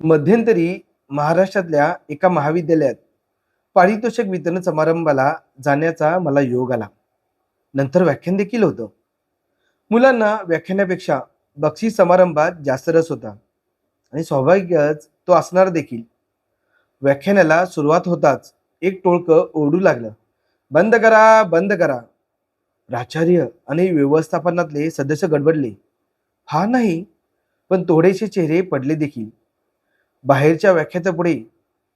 मध्यंतरी महाराष्ट्रातल्या एका महाविद्यालयात पारितोषिक वितरण समारंभाला जाण्याचा मला योग आला. नंतर व्याख्यान देखील होतं. मुलांना व्याख्यानापेक्षा बक्षीस समारंभात जास्त रस होता आणि स्वाभाविकच तो असणार देखील. व्याख्यानाला सुरुवात होताच एक टोळकं ओरडू लागलं. बंद करा बंद करा. प्राचार्य आणि व्यवस्थापनातले सदस्य गडबडले. हा नाही पण थोडेसे चेहरे पडले देखील. बाहेरच्या व्याख्यातापुढे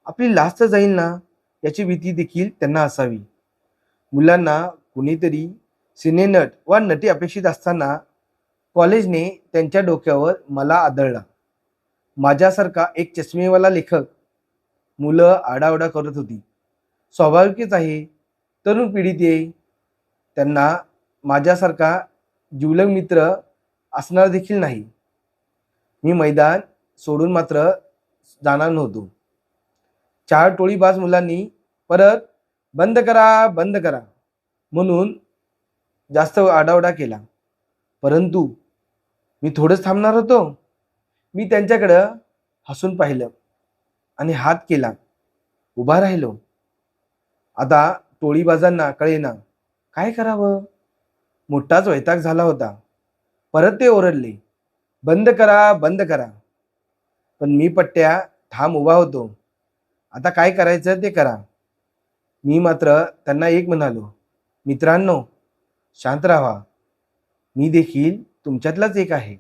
आपली लास्ट जाईल ना याची भीती देखील त्यांना असावी. मुलांना कुणीतरी सिनेनट वा नटी अपेक्षित असताना कॉलेजने त्यांच्या डोक्यावर मला आदळला. माझ्यासारखा एक चष्मेवाला लेखक मुलं आडाओडा करत होती. स्वाभाविकच आहे तरुण पिढीत येई त्यांना माझ्यासारखा जिवलग मित्र असणार देखील नाही. मी मैदान सोडून मात्र जाणार नव्हतो. चार टोळीबाज मुलांनी परत बंद करा बंद करा म्हणून जास्त आडावडा केला. परंतु मी थोडंच थांबणार होतो. मी त्यांच्याकडं हसून पाहिलं आणि हात केला. उभा राहिलो. आता टोळीबाजांना कळेना. काय करावं? मोठाच वैताग झाला होता. परत ते ओरडले. बंद करा बंद करा. पण मी पट्ट्या ठाम उभा होतो. आता काय करायचं ते करा. मी मात्र त्यांना एक म्हणालो मित्रांनो शांत राहा. मी देखील तुमच्यातलाच एक आहे.